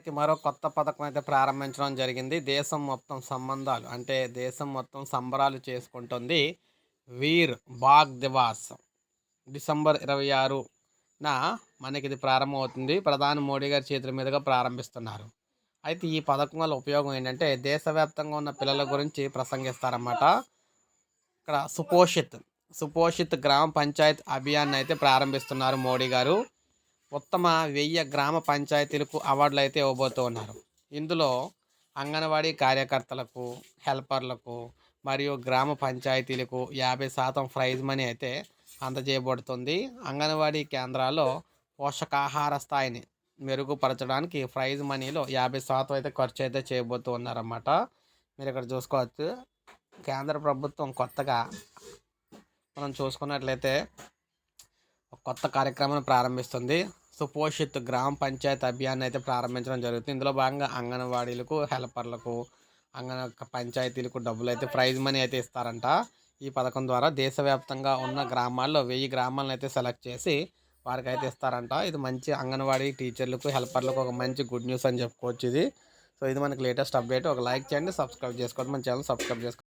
మనకి మరో కొత్త పథకం అయితే ప్రారంభించడం జరిగింది. దేశం మొత్తం సంబంధాలు అంటే దేశం మొత్తం సంబరాలు చేసుకుంటుంది వీర్ బాగ్ దివాస్. డిసెంబర్ ఇరవై ఆరున మనకి ఇది ప్రారంభమవుతుంది. ప్రధాని మోడీ గారి చేతుల మీదుగా ప్రారంభిస్తున్నారు. అయితే ఈ పథకం వల్ల ఉపయోగం ఏంటంటే దేశవ్యాప్తంగా ఉన్న పిల్లల గురించి ప్రసంగిస్తారన్నమాట. ఇక్కడ సుపోషిత్ సుపోషిత్ గ్రామ పంచాయత్ అభియాన్ అయితే ప్రారంభిస్తున్నారు మోడీ గారు. ఉత్తమ వెయ్యి గ్రామ పంచాయతీలకు అవార్డులు అయితే ఇవ్వబోతూ ఉన్నారు. ఇందులో అంగన్వాడీ కార్యకర్తలకు హెల్పర్లకు మరియు గ్రామ పంచాయతీలకు యాభై శాతం ప్రైజ్ మనీ అయితే అందజేయబడుతుంది. అంగన్వాడీ కేంద్రాల్లో పోషకాహార స్థాయిని మెరుగుపరచడానికి ప్రైజ్ మనీలో యాభై శాతం అయితే ఖర్చు అయితే చేయబోతూ ఉన్నారన్నమాట. మీరు ఇక్కడ చూసుకోవచ్చు. కేంద్ర ప్రభుత్వం కొత్తగా మనం చూసుకున్నట్లయితే కొత్త కార్యక్రమాన్ని ప్రారంభిస్తుంది. సుపోషిత్ గ్రామ పంచాయత్ అభియాన్ అయితే ప్రారంభించడం జరుగుతుంది. ఇందులో భాగంగా అంగన్వాడీలకు హెల్పర్లకు అంగన పంచాయతీలకు డబ్బులు అయితే ప్రైజ్ మనీ అయితే ఇస్తారంట. ఈ పథకం ద్వారా దేశవ్యాప్తంగా ఉన్న గ్రామాల్లో వెయ్యి గ్రామాలను అయితే సెలెక్ట్ చేసి వారికి అయితే ఇస్తారంట. ఇది మంచి అంగన్వాడీ టీచర్లకు హెల్పర్లకు ఒక మంచి గుడ్ న్యూస్ అని చెప్పుకోవచ్చు ఇది. సో ఇది మనకి లేటెస్ట్ అప్డేట్. ఒక లైక్ చేయండి సబ్స్క్రైబ్ చేసుకోండి. మన ఛానల్ సబ్స్క్రైబ్ చేసుకోండి.